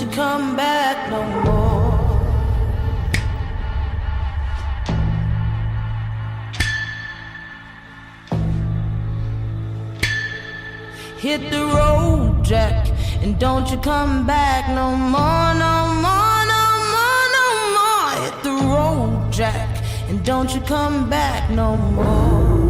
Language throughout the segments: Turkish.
you come back no more. Hit the road, Jack, and don't you come back no more, no more, no more, no more. Hit the road, Jack, and don't you come back no more.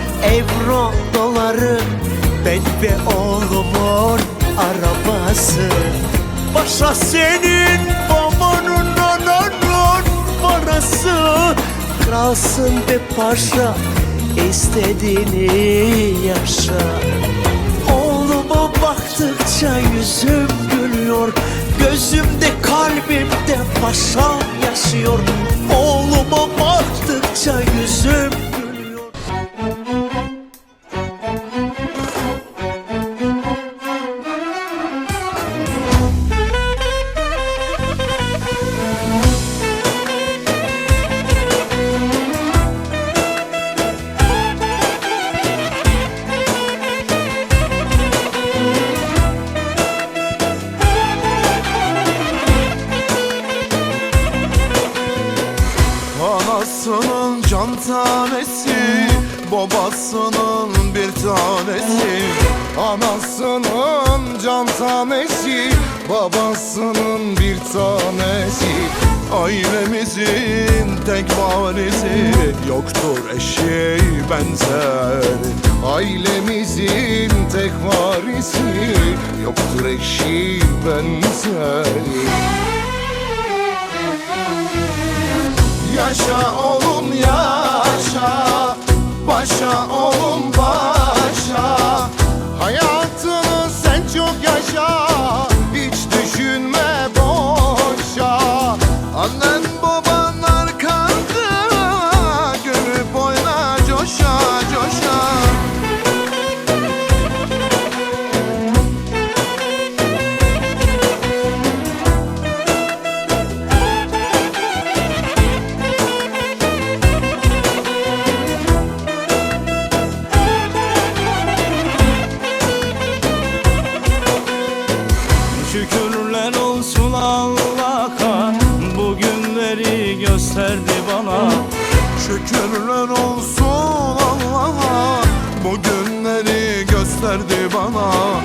Evro doları ben ve oğlumun arabası. Paşa senin babanın ananın parası. Kralsın be paşa istediğini yaşa. Oğluma baktıkça yüzüm gülüyor. Gözümde kalbimde paşam yaşıyor. Oğluma baktıkça yüzüm Anasının can tanesi Babasının bir tanesi. Anasının can tanesi Babasının bir tanesi. Ailemizin tek varisi Yoktur eşeği benzeri Ailemizin tek varisi Yoktur eşeği benzeri Yaşa oğlum yaşa. Başa oğlum başa. Hayatını sen çok yaşa Şükürler olsun Allah'a. Bu günleri gösterdi bana. Şükürler olsun Allah'a. Bu günleri gösterdi bana